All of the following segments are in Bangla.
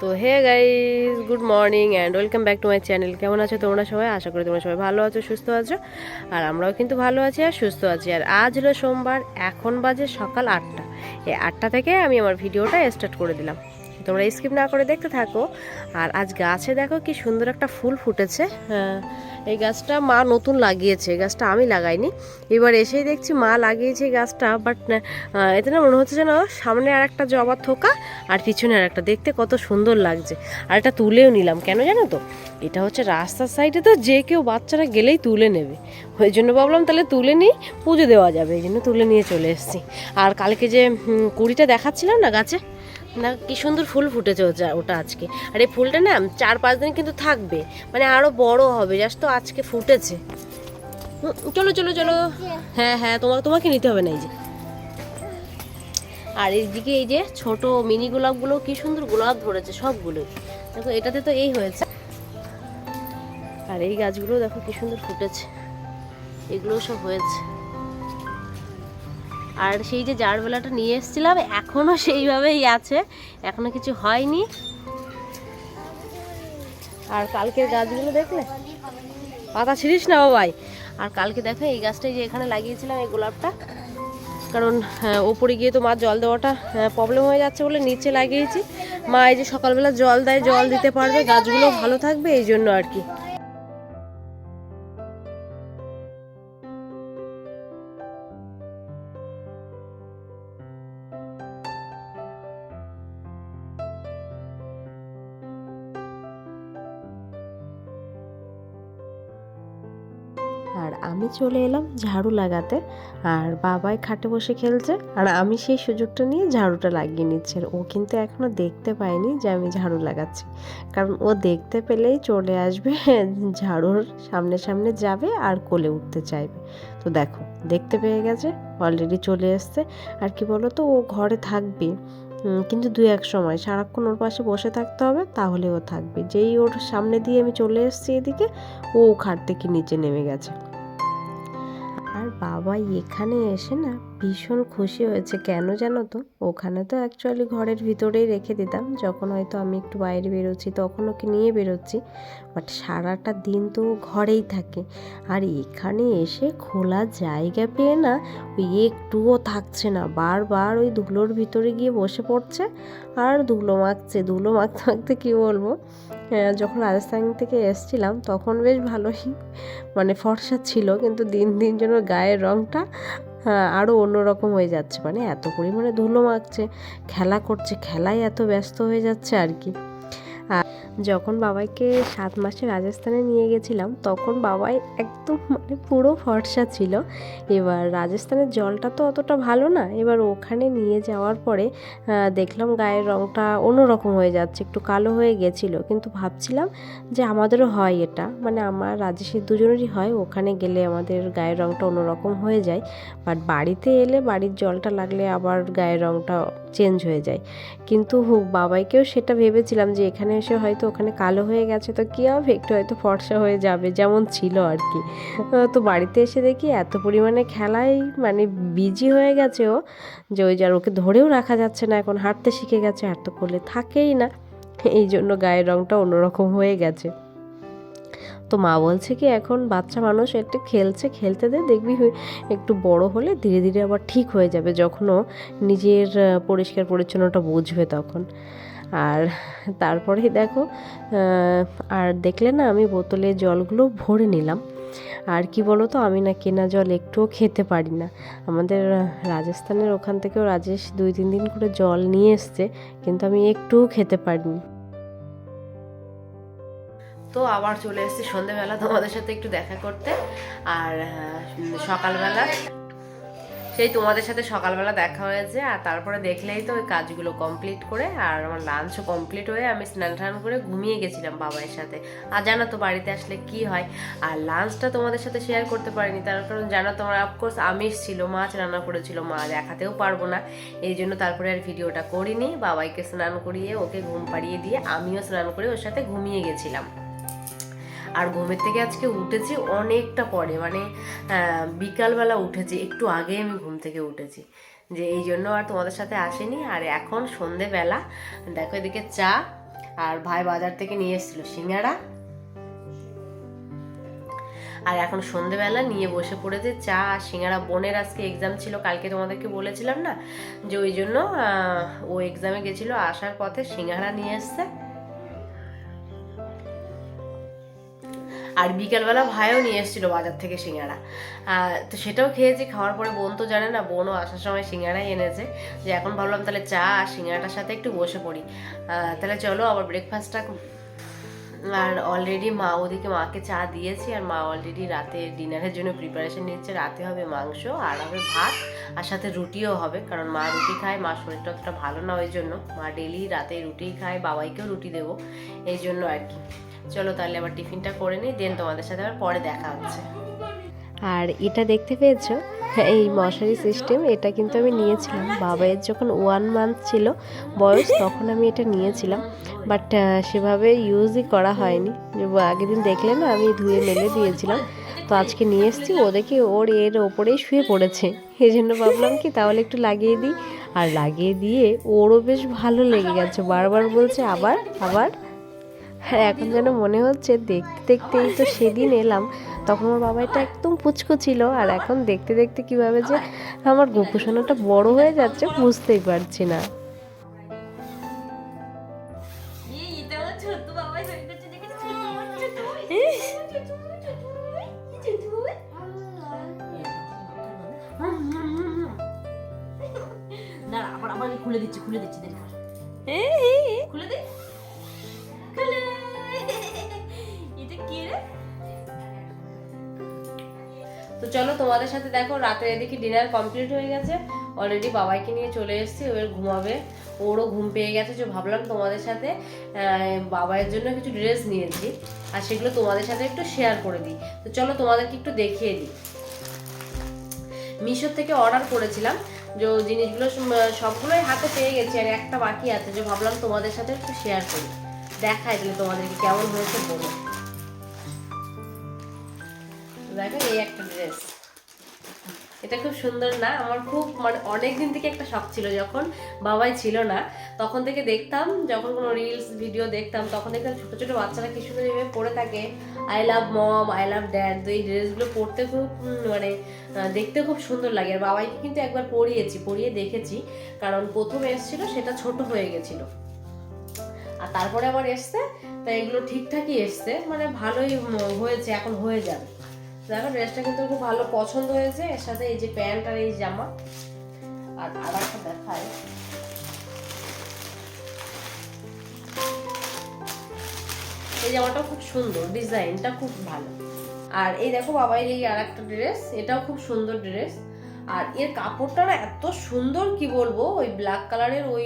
তো hey guys good morning and welcome back to my channel. কেমন আছো তোমরা সবাই? আশা করি তোমরা সবাই ভালো আছো, সুস্থ আছো। আর আমরাও কিন্তু ভালো আছি আর সুস্থ আছি। আর আজ হলো সোমবার, এখন বাজে সকাল আটটা। এই আটটা থেকে আমি আমার ভিডিওটা স্টার্ট করে দিলাম। তোমরা স্কিপ না করে দেখতে থাকো। আর আজ গাছে দেখো কি সুন্দর একটা ফুল ফুটেছে। হ্যাঁ, এই গাছটা মা নতুন লাগিয়েছে গাছটা আমি লাগাইনি। এবার এসেই দেখছি মা লাগিয়েছে গাছটা বাট এতে না মনে হচ্ছে যেন সামনে আর একটা জবা থোকা আর পিছনে আর একটা দেখতে কত সুন্দর লাগছে। আর এটা তুলেও নিলাম কেন জানো তো? এটা হচ্ছে রাস্তার সাইডে তো যে কেউ বাচ্চারা গেলেই তুলে নেবে। ওই জন্য ভাবলাম তাহলে তুলে নিই পুজো দেওয়া যাবে এই জন্য তুলে নিয়ে চলে এসেছি। আর কালকে যে কুড়িটা দেখাচ্ছিলাম না গাছে? না, কি সুন্দর ফুল ফুটেছে ওটা ওটা আজকে। আর এই ফুলটা না চার পাঁচ দিন কিন্তু থাকবে মানে আরও বড় হবে জাস্ট তো আজকে ফুটেছে। চলো চলো চলো। হ্যাঁ হ্যাঁ তোমার তোমাকে নিতে হবে না, এই যে। আর এইদিকে এই যে ছোট মিনি গোলাপগুলো কি সুন্দর গোলাপ ধরেছে সবগুলো দেখো, এটাতে তো এই হয়েছে। আর এই গাছগুলো দেখো কি সুন্দর ফুটেছে। এগুলো সব হয়েছে। আর সেই যে জারবেলাটা নিয়ে এসেছিলাম এখনও সেইভাবেই আছে। এখনও কিছু হয়নি। আর কালকের গাছগুলো দেখলে? পাতা ছিঁড়িস না বাবাই আর কালকে দেখো এই গাছটাই যে এখানে লাগিয়েছিলাম এই গোলাপটা। কারণ হ্যাঁ, ওপরে গিয়ে তো মা জল দেওয়াটা প্রবলেম হয়ে যাচ্ছে বলে নিচে লাগিয়েছি। মা এই যে সকালবেলা জল দেয় জল দিতে পারবে গাছগুলো ভালো থাকবে এই জন্য আর কি। আমি চলে এলাম ঝাড়ু লাগাতে। আর বাবাই খাটে বসে খেলছে। আর আমি সেই সুযোগটা নিয়ে ঝাড়ুটা লাগিয়ে নিচ্ছে। ও কিন্তু এখনও দেখতে পায়নি যে আমি ঝাড়ু লাগাচ্ছি। কারণ ও দেখতে পেলেই চলে আসবে ঝাড়ুর সামনে সামনে যাবে আর কোলে উঠতে চাইবে। তো দেখো, দেখতে পেয়ে গেছে অলরেডি চলে এসছে। আর কি বলো তো ও ঘরে থাকবে কিন্তু দু এক সময়। সারাক্ষণ ওর পাশে বসে থাকতে হবে, তাহলে ও থাকবে। যেই ওর সামনে দিয়ে আমি চলে এসেছি এদিকে, ও খাট থেকে নিচে নেমে গেছে। বাবা এখানে এসে না ভীষণ খুশি হয়েছে। কেন জানো তো? ওখানে তো অ্যাকচুয়ালি ঘরের ভিতরেই রেখে দিতাম। যখন হয়তো আমি একটু বাইরে বেরোচ্ছি তখন ওকে নিয়ে বেরোচ্ছি। বাট সারাটা দিন তো ঘরেই থাকে। আর এখানে এসে খোলা জায়গা পেয়ে না ওই একটুও থাকছে না। বারবার ওই ধুলোর ভিতরে গিয়ে বসে পড়ছে। আর ধুলো মাখছে ধুলো মাখতে মাখতে কী বলব? যখন রাজস্থান থেকে এসছিলাম তখন বেশ ভালোই মানে ফর্সা ছিল। কিন্তু দিন দিন যেন গায়ের রঙটা হ্যাঁ, আরও অন্যরকম হয়ে যাচ্ছে। মানে এত পরিমাণে ধুলো মাখছে, খেলা করছে খেলাই এত ব্যস্ত হয়ে যাচ্ছে আর কি। যখন বাবাইকে সাত মাসে রাজস্থানে নিয়ে গেছিলাম, তখন বাবাই একদম মানে পুরো ফর্সা ছিল। এবার রাজস্থানের জলটা তো অতটা ভালো না, এবার ওখানে নিয়ে যাওয়ার পরে দেখলাম গায়ের রঙটা অন্যরকম হয়ে যাচ্ছে, একটু কালো হয়ে গেছিল। কিন্তু ভাবছিলাম যে আমাদেরও হয় এটা মানে আমার রাজেশের দুজনেরই হয়, ওখানে গেলে আমাদের গায়ের রঙটা অন্যরকম হয়ে যায়। বাট বাড়িতে এলে বাড়ির জলটা লাগলে আবার গায়ের রঙটা চেঞ্জ হয়ে যায়। কিন্তু হোক, বাবাইকেও সেটা ভেবেছিলাম যে এখানে এসে হয়তো ওখানে কালো হয়ে গেছে, তো কী হবে? একটু হয়তো ফর্সা হয়ে যাবে, যেমন ছিল আর কি তো বাড়িতে এসে দেখি এত পরিমাণে খেলায় মানে বিজি হয়ে গেছে ও, যে ওই যে আর ওকে ধরেও রাখা যাচ্ছে না, এখন হাঁটতে শিখে গেছে, আর তো কোলে থাকেই না। এই জন্য গায়ের রঙটা অন্যরকম হয়ে গেছে। তো মা বলছে কি, এখন বাচ্চা মানুষ একটু খেলছে, খেলতে দে, দেখবি একটু বড় হলে ধীরে ধীরে আবার ঠিক হয়ে যাবে যখনও নিজের পরিষ্কার পরিচ্ছন্নটা বুঝবে তখন। আর তারপরে দেখো আর দেখলে না আমি বোতলে জলগুলো ভরে নিলাম। আর কি বলো তো আমি না কেনা জল একটুও খেতে পারি না। আমাদের রাজস্থানের ওখান থেকেও রাজেশ দুই, তিন দিন করে জল নিয়ে এসছে, কিন্তু আমি একটুও খেতে পারিনি। তো আবার চলে এসেছি সন্ধেবেলা তোমাদের সাথে একটু দেখা করতে। আর সকালবেলা। সেই তোমাদের সাথে সকালবেলা দেখা হয়েছে, আর তারপরে দেখলেই তো ওই কাজগুলো কমপ্লিট করে, আর আমার লাঞ্চও কমপ্লিট হয়ে আমি স্নান টান করে ঘুমিয়ে গেছিলাম বাবার সাথে। আর জানো তো বাড়িতে আসলে কি হয়, আর লাঞ্চটা তোমাদের সাথে শেয়ার করতে পারিনি, তার কারণ জানো তোমার অফকোর্স আমিষ ছিল, মাছ রান্না করেছিল, মা দেখাতেও পারব না। এই জন্য তারপরে আর ভিডিওটা করিনি, বাবাইকে স্নান করিয়ে ওকে ঘুম পাড়িয়ে দিয়ে আমিও স্নান করে ওর সাথে ঘুমিয়ে গেছিলাম। আর ঘুমের থেকে আজকে উঠেছি অনেকটা পরে মানে বিকালবেলা উঠেছি, একটু আগে আমি ঘুম থেকে উঠেছি। যে এই জন্য আর তোমাদের সাথে আসেনি, আর এখন সন্ধেবেলা, দেখো এদিকে চা আর ভাই বাজার থেকে নিয়ে এসেছিল সিঙ্গারা। আর এখন সন্ধেবেলা নিয়ে বসে পড়েছে চা আর সিঙ্গারা। বোনের আজকে এক্সাম ছিল, কালকে তোমাদেরকে বলেছিলাম না, যে ওই জন্য ও এক্সামে গেছিল, আসার পথে সিঙ্গারা নিয়ে এসছে। আর বিকালবেলা ভাইও নিয়ে এসেছিল বাজার থেকে সিঙ্গারা। তো সেটাও খেয়েছি, খাওয়ার পরে বোন তো জানে না, বোনও আসার সময় সিঙ্গারাই এনেছে। যে এখন ভাবলাম তাহলে চা আর সিঙ্গারাটার সাথে একটু বসে পড়ি। তাহলে চলো আবার ব্রেকফাস্টটা আর অলরেডি মা, ওদিকে মাকে চা দিয়েছি, আর মা অলরেডি রাতে ডিনারের জন্য প্রিপারেশন নিচ্ছে। রাতে হবে মাংস, আর হবে ভাত, আর সাথে রুটিও হবে, কারণ মা রুটি খায়, মা শরীরটা অতটা ভালো না ওই জন্য। মা ডেলি রাতে রুটি খায়, বাবাইকেও রুটি দেবো, এই জন্য আর কি। চলো তাহলে আবার টিফিনটা করে নিই দেন তোমাদের সাথে আবার পরে দেখা হচ্ছে। আর এটা দেখতে পেয়েছ? এই মশারি সিস্টেম এটা কিন্তু আমি নিয়েছিলাম। বাবাইয়ের যখন ওয়ান মান্থ ছিল বয়স, তখন আমি এটা নিয়েছিলাম। বাট সেভাবে ইউজই করা হয়নি। আগের দিন দেখলে না, আমি ধুয়ে মেলে দিয়েছিলাম। তো আজকে নিয়ে এসেছি, ও দেখি ওর এর ওপরেই শুয়ে পড়েছে। এই জন্য ভাবলাম কি, তাহলে একটু লাগিয়ে দিই। আর লাগিয়ে দিয়ে ওরও বেশ ভালো লেগে গেছে। বারবার বলছে, আবার আবার। হ্যাঁ এখন যেন মনে হচ্ছে দেখতে দেখতেই তো সেদিন এলাম। তখন আমার বাবাইটা একদম পুচকো ছিল আর এখন দেখতে দেখতে কীভাবে যে আমার গোপুসোনাটা বড় হয়ে যাচ্ছে বুঝতেই পারছি না। আবার আবার খুলে দিচ্ছি খুলে দিচ্ছি খুলে দে। তো চলো তোমাদের সাথে দেখো, রাতে এদিকে ডিনার কমপ্লিট হয়ে গেছে। অলরেডি বাবাইকে নিয়ে চলে এসেছি ওর ঘুমাবে। ওরও ঘুম পেয়ে গেছে, যে ভাবলাম তোমাদের সাথে বাবাইয়ের জন্য কিছু ড্রেস নিয়েছি আর সেগুলো তোমাদের সাথে একটু শেয়ার করে দিই। তো চলো তোমাদেরকে একটু দেখিয়ে দিই। মিশো থেকে অর্ডার করেছিলাম, যে জিনিসগুলো সবগুলোই হাতে পেয়ে গেছি, আর একটা বাকি আছে, যে ভাবলাম তোমাদের সাথে একটু শেয়ার করি। দেখাই দিলে তোমাদেরকে কেমন হয়েছে বলো। দেখো এই একটা ড্রেস এটা খুব সুন্দর না? আমার খুব মানে অনেক দিন থেকে একটা শখ ছিল যখন, বাবাই ছিল না, তখন থেকে দেখতাম, যখন কোনো রিলস ভিডিও দেখতাম, তখন দেখতাম ছোটো ছোটো বাচ্চারা কি সুন্দর এইভাবে পরে থাকে। I love mom I love dad তো এই ড্রেসগুলো পরতে খুব মানে দেখতে খুব সুন্দর লাগে। আর বাবাইকে কিন্তু একবার পরিয়েছি, পরিয়ে দেখেছি, কারণ প্রথম এসেছিল, সেটা ছোট হয়ে গেছিল। আর তারপরে আবার এসছে তা এগুলো ঠিকঠাকই এসছে মানে ভালোই হয়েছে, এখন হয়ে যাবে। দেখো ড্রেসটা কিন্তু খুব ভালো পছন্দ হয়েছে। এর সাথে এই যে প্যান্ট আর এই জামা। আর আর একটা দেখায় এই জামাটা খুব সুন্দর, ডিজাইনটা খুব ভালো। আর এই দেখো বাবাই, এই আর একটা ড্রেস এটাও খুব সুন্দর ড্রেস আর এর কাপড়টা না এত সুন্দর, কি বলব? ওই ব্ল্যাক কালারের ওই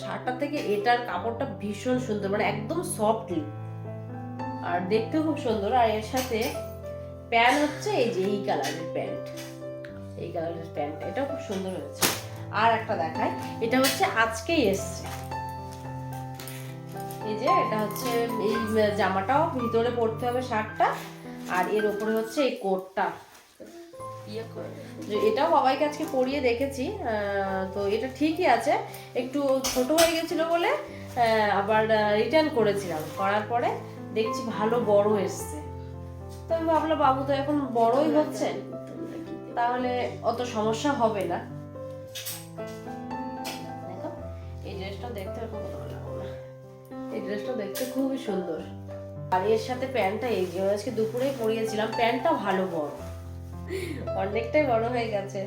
শার্টটা থেকে এটার কাপড়টা ভীষণ সুন্দর মানে একদম সফটলি আর দেখতেও খুব সুন্দর। আর এর সাথে প্যান্ট হচ্ছে এই যে এই কালারের প্যান্ট। এই কালারের প্যান্ট এটাও খুব সুন্দর হয়েছে। আর একটা দেখায় এটা হচ্ছে আজকেই এসছে। এই যে এটা হচ্ছে এই জামাটাও ভিতরে পরতে হবে শার্টটা আর এর উপরে হচ্ছে এই কোটটা। ইয়ে এটাও বাবাইকে আজকে পরিয়ে দেখেছি তো এটা ঠিকই আছে। একটু ছোট হয়ে গেছিল বলে আবার রিটার্ন করেছিলাম। করার পরে দেখছি ভালো বড় এসছে। তো আমি ভাবলাম বাবু তো এখন বড়ই হচ্ছে তাহলে অত সমস্যা হবে না। দেখো এই ড্রেসটা দেখতে খুব ভালো এই ড্রেসটা দেখতে খুবই সুন্দর। আর এর সাথে প্যান্টটা এই যে আজকে দুপুরেই পরিয়েছিলাম প্যান্টটা ভালো বড়। অনেকটাই বড় হয়ে গেছে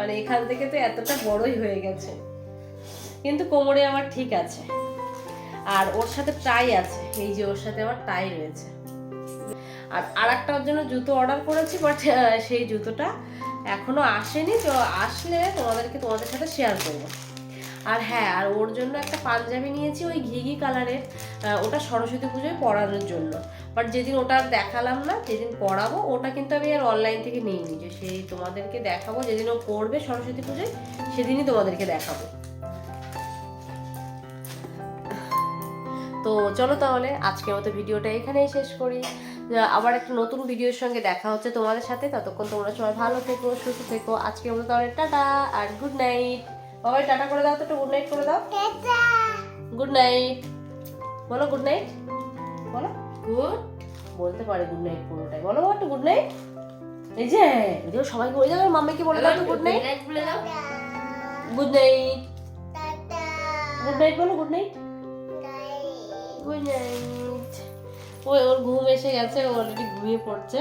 আর এখান থেকে তো এতটা বড়ই হয়ে গেছে। কিন্তু কোমরে আমার ঠিক আছে আর ওর সাথে টাই আছে এই যে ওর সাথে আমার টাই রয়েছে। আর আর একটা ওর জন্য জুতো অর্ডার করেছি বাট সেই জুতোটা এখনও আসেনি, তো আসলে তোমাদেরকে তোমাদের সাথে শেয়ার করব। আর হ্যাঁ আর ওর জন্য একটা পাঞ্জাবি নিয়েছি, ওই ঘিঘি কালারের ওটা সরস্বতী পুজোয় পরানোর জন্য। বাট যেদিন ওটা দেখালাম না, যেদিন পড়াবো ওটা কিন্তু আমি আর অনলাইন থেকে নিইনি, যে সেই তোমাদেরকে দেখাবো, যেদিন ও পড়বে সরস্বতী পুজোয়, সেদিনই তোমাদেরকে দেখাবো। তো চলো তাহলে, আজকের মতো ভিডিওটা এখানেই শেষ করি। আবার একটা নতুন ভিডিওর সঙ্গে দেখা হচ্ছে তোমাদের সাথে। ততক্ষণ তোমরা সবাই ভালো থেকো সুস্থ থেকো। আজকের মতো তাহলে টাটা আর গুড নাইট বাবাই টাটা করে দাও তো একটু গুড নাইট করে দাও। গুড নাইট বলো গুড নাইট বলো। গুড বলতে পারে গুড নাইট পুরোটাই। বলো একটু গুড নাইট এই যে এই যে সবাইকে বলে যাবে মাম্মাকে বলে দাও তো গুড নাইট নাইট বলে দাও। গুড নাইট গুড নাইট বলো গুড নাইট গুড নাইট ওই ওর ঘুম এসে গেছে অলরেডি ঘুমিয়ে পড়ছে।